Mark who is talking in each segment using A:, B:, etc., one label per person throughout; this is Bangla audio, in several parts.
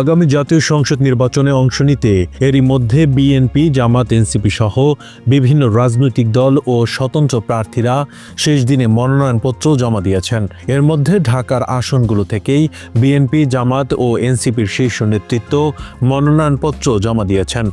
A: আগামী জাতীয় সংসদ নির্বাচনে অংশ নিতে এরই মধ্যে বিএনপি, জামাত, এনসিপি সহ বিভিন্ন রাজনৈতিক দল ও স্বতন্ত্র প্রার্থীরা শেষ দিনে মনোনয়নপত্র জমা দিয়েছেন। এর মধ্যে ঢাকার আসনগুলো থেকেই বিএনপি, জামাত ও এনসিপির শীর্ষ নেতৃত্ব মনোনয়নপত্র জমা দিয়েছেন।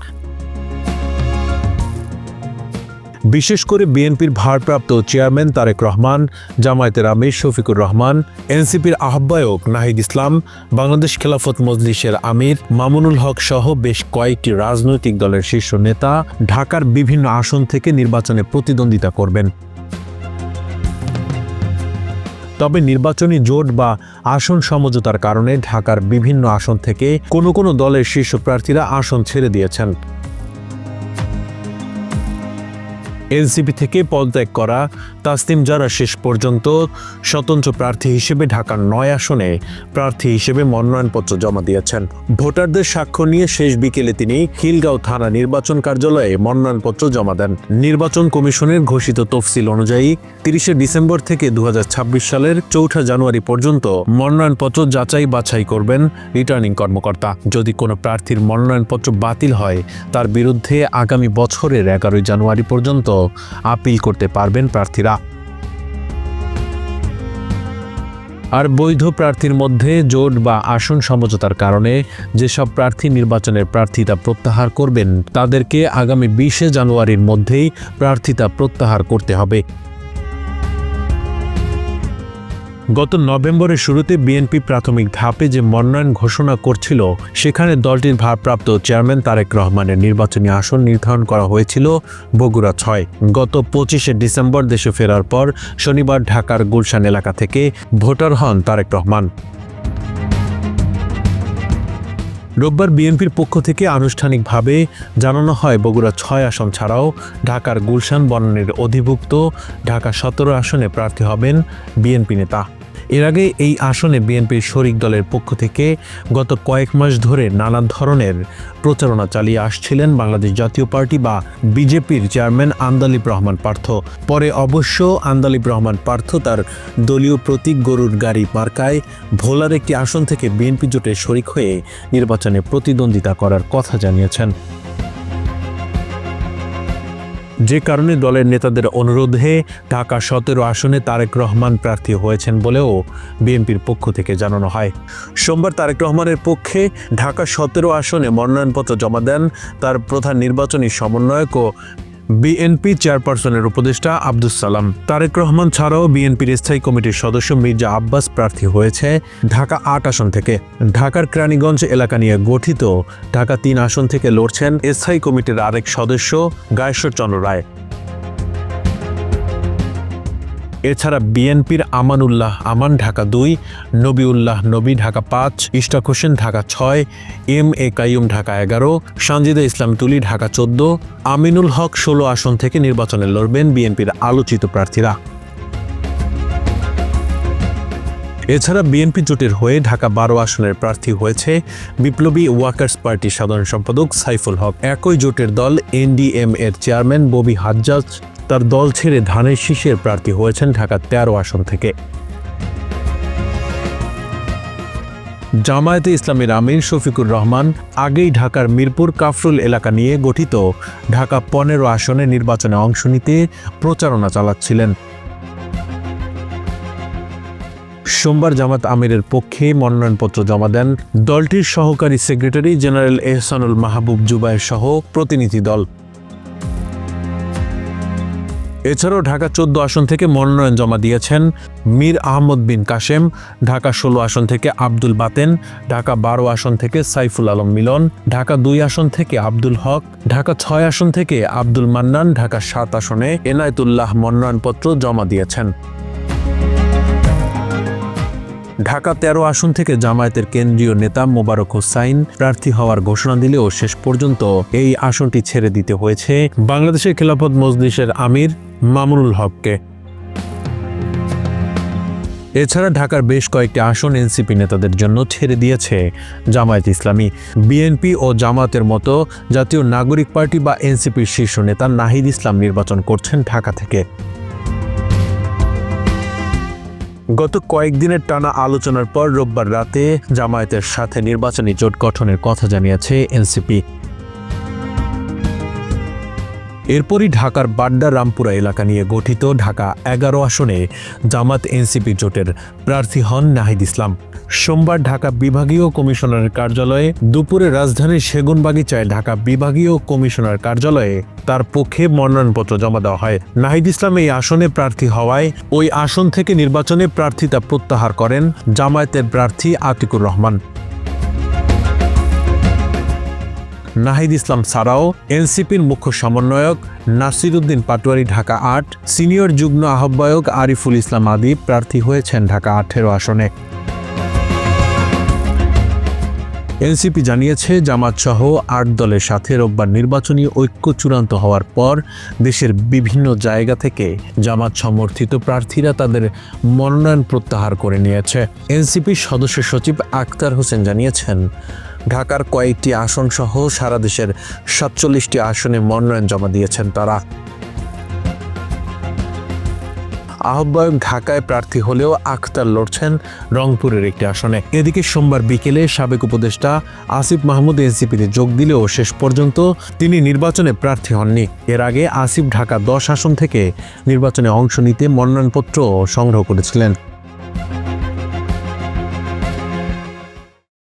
A: বিশেষ করে বিএনপির ভারপ্রাপ্ত চেয়ারম্যান তারেক রহমান, জামায়াতের আমির শফিকুর রহমান, এনসিপির আহ্বায়ক নাহিদ ইসলাম, বাংলাদেশ খেলাফত মজলিসের আমির মামুনুল হক সহ বেশ কয়েকটি রাজনৈতিক দলের শীর্ষ নেতা ঢাকার বিভিন্ন আসন থেকে নির্বাচনে প্রতিদ্বন্দ্বিতা করবেন। তবে নির্বাচনী জোট বা আসন সমঝোতার কারণে ঢাকার বিভিন্ন আসন থেকে কোনো কোনো দলের শীর্ষ প্রার্থীরা আসন ছেড়ে দিয়েছেন। এনসিপি থেকে পদত্যাগ করা তাসনিম যারা শেষ পর্যন্ত স্বতন্ত্র প্রার্থী হিসেবে ঢাকার নয় আসনে প্রার্থী হিসেবে মনোনয়নপত্র জমা দিয়েছেন। ভোটারদের স্বাক্ষর নিয়ে শেষ বিকেলে তিনি খিলগাঁও থানা নির্বাচন কার্যালয়ে মনোনয়নপত্র জমা দেন। নির্বাচন কমিশনের ঘোষিত তফসিল অনুযায়ী তিরিশে ডিসেম্বর থেকে দু হাজার ছাব্বিশ সালের চৌঠা জানুয়ারি পর্যন্ত মনোনয়নপত্র যাচাই বাছাই করবেন রিটার্নিং কর্মকর্তা। যদি কোনো প্রার্থীর মনোনয়নপত্র বাতিল হয়, তার বিরুদ্ধে আগামী বছরের এগারোই জানুয়ারি পর্যন্ত আপিল করতে পারবেন প্রার্থীরা। আর বৈধ প্রার্থীর মধ্যে জোট বা আসন সমঝোতার কারণে যেসব প্রার্থী নির্বাচনের প্রার্থিতা প্রত্যাহার করবেন, তাদেরকে আগামী বিশে জানুয়ারির মধ্যেই প্রার্থিতা প্রত্যাহার করতে হবে। গত নভেম্বরের শুরুতে বিএনপি প্রাথমিক ধাপে যে মনোনয়ন ঘোষণা করছিল, সেখানে দলটির ভারপ্রাপ্ত চেয়ারম্যান তারেক রহমানের নির্বাচনী আসন নির্ধারণ করা হয়েছিল বগুড়া ছয়। গত পঁচিশে ডিসেম্বর দেশে ফেরার পর শনিবার ঢাকার গুলশান এলাকা থেকে ভোটার হন তারেক রহমান। রোববার বিএনপির পক্ষ থেকে আনুষ্ঠানিকভাবে জানানো হয়, বগুড়া ছয় আসন ছাড়াও ঢাকার গুলশান বনানীর অধিভুক্ত ঢাকা সতেরো আসনে প্রার্থী হবেন বিএনপি নেতা। এর আগে এই আসনে বিএনপির শরিক দলের পক্ষ থেকে গত কয়েক মাস ধরে নানা ধরনের প্রচারণা চালিয়ে আসছিলেন বাংলাদেশ জাতীয় পার্টি বা বিজেপির চেয়ারম্যান আন্দালিব রহমান পার্থ। পরে অবশ্য আন্দালিব রহমান পার্থ তার দলীয় প্রতীক গরুর গাড়ি মার্কায় ভোলার একটি আসন থেকে বিএনপি জোটে শরিক হয়ে নির্বাচনে প্রতিদ্বন্দ্বিতা করার কথা জানিয়েছেন। যে কারণে দলের নেতাদের অনুরোধে ঢাকা সতেরো আসনে তারেক রহমান প্রার্থী হয়েছেন বলেও বিএনপির পক্ষ থেকে জানানো হয়। সোমবার তারেক রহমানের পক্ষে ঢাকা সতেরো আসনে মনোনয়নপত্র জমা দেন তার প্রধান নির্বাচনী সমন্বয়ক ও বিএনপি চেয়ারপারসনের উপদেষ্টা আব্দুস সালাম। তারেক রহমান ছাড়াও বিএনপির স্থায়ী কমিটির সদস্য মির্জা আব্বাস প্রার্থী হয়েছে ঢাকা আট আসন থেকে। ঢাকার কেরানীগঞ্জ এলাকা নিয়ে গঠিত ঢাকা তিন আসন থেকে লড়ছেন স্থায়ী কমিটির আরেক সদস্য গায়েশ্বর চন্দ্র রায়। এছাড়া বিএনপির আমানুল্লাহ, আমান ঢাকা দুই, নবীউল্লাহ নবী ঢাকা পাঁচ, ইশতাক হোসেন ঢাকা ছয়, এম এ কাইম ঢাকা এগারো, সানজিদা ইসলাম তুলি ঢাকা চোদ্দ, আমিনুল হক ষোলো আসন থেকে নির্বাচনে লড়বেন বিএনপির আলোচিত প্রার্থীরা। এছাড়া বিএনপি জোটের হয়ে ঢাকা বারো আসনের প্রার্থী হয়েছে বিপ্লবী ওয়াকার্স পার্টির সাধারণ সম্পাদক সাইফুল হক। একই জোটের দল এনডিএম এর চেয়ারম্যান ববি হাজ্জাজ তার দল ছেড়ে ধানের শীষের প্রার্থী হয়েছেন ঢাকা তেরো আসন থেকে। জামায়াতে ইসলামের আমির শফিকুর রহমান আগেই ঢাকার মিরপুর কাফরুল এলাকা নিয়ে গঠিত ঢাকা পনেরো আসনে নির্বাচনে অংশ নিতে প্রচারণা চালাচ্ছিলেন। সোমবার জামাত আমিরের পক্ষে মনোনয়নপত্র জমা দেন দলটির সহকারী সেক্রেটারি জেনারেল এহসানুল মাহবুব জুবাইর সহ প্রতিনিধি দল। এছাড়াও ঢাকা চোদ্দ আসন থেকে মনোনয়ন জমা দিয়েছেন মীর আহমদ বিন কাশেম, ঢাকা ষোলো আসন থেকে আব্দুল বাতেন, ঢাকা বারো আসন থেকে সাইফুল আলম মিলন, ঢাকা দুই আসন থেকে আব্দুল হক, ঢাকা ছয় আসন থেকে আব্দুল মান্নান, ঢাকা সাত আসনে এনায়তুল্লাহ মনোনয়নপত্র জমা দিয়েছেন। ঢাকা তেরো আসন থেকে জামায়াতের কেন্দ্রীয় নেতা মোবারক হোসাইন প্রার্থী হওয়ার ঘোষণা দিলেও শেষ পর্যন্ত এই আসনটি ছেড়ে দিতে হয়েছে বাংলাদেশের খেলাফত মজলিসের আমির মামুনুল হককে। এছাড়া ঢাকার বেশ কয়েকটি আসন এনসিপি নেতাদের জন্য ছেড়ে দিয়েছে জামায়াত ইসলামী। বিএনপি ও জামায়াতের মতো জাতীয় নাগরিক পার্টি বা এনসিপির শীর্ষ নেতা নাহিদ ইসলাম নির্বাচন করছেন ঢাকা থেকে। গত কয়েকদিনের টানা আলোচনার পর রোববার রাতে জামায়াতের সাথে নির্বাচনী জোট গঠনের কথা জানিয়েছে এনসিপি। এরপরই ঢাকার বাড্ডা রামপুরা এলাকা নিয়ে গঠিত ঢাকা এগারো আসনে জামাত এনসিপি জোটের প্রার্থী হন নাহিদ ইসলাম। সোমবার ঢাকা বিভাগীয় কমিশনারের কার্যালয়ে দুপুরে রাজধানীর সেগুনবাগিচায় ঢাকা বিভাগীয় কমিশনার কার্যালয়ে তার পক্ষে মনোনয়নপত্র জমা দেওয়া হয়। নাহিদ ইসলাম এই আসনে প্রার্থী হওয়ায় ওই আসন থেকে নির্বাচনে প্রার্থিতা প্রত্যাহার করেন জামায়াতের প্রার্থী আতিকুর রহমান। নাহিদ ইসলাম ছাড়াও এনসিপির মুখ্য সমন্বয়ক, নাসিরুদ্দিন পাটোয়ারি ঢাকা আট, সিনিয়র যুগ্ম আহ্বায়ক আরিফুল ইসলাম আদি প্রার্থী হয়েছেন ঢাকা আঠেরো আসনে। এনসিপি জানিয়েছে, জামাত সহ আট দলের সাথে রোববার নির্বাচনী ঐক্য চূড়ান্ত হওয়ার পর দেশের বিভিন্ন জায়গা থেকে জামাত সমর্থিত প্রার্থীরা তাদের মনোনয়ন প্রত্যাহার করে নিয়েছে। এনসিপির সদস্য সচিব আক্তার হোসেন জানিয়েছেন ঢাকার কয়েকটি আসন সহ সারা দেশের সাতচল্লিশটি আসনে মনোনয়ন জমা দিয়েছেন তারা। আহ্বায়ক ঢাকায় প্রার্থী হলেও আখতার লড়ছেন রংপুরের একটি আসনে। এদিকে সোমবার বিকেলে সাবেক উপদেষ্টা আসিফ মাহমুদ এনসিপিতে যোগ দিলেও শেষ পর্যন্ত তিনি নির্বাচনে প্রার্থী হননি। এর আগে আসিফ ঢাকা দশ আসন থেকে নির্বাচনে অংশ নিতে মনোনয়নপত্র সংগ্রহ করেছিলেন।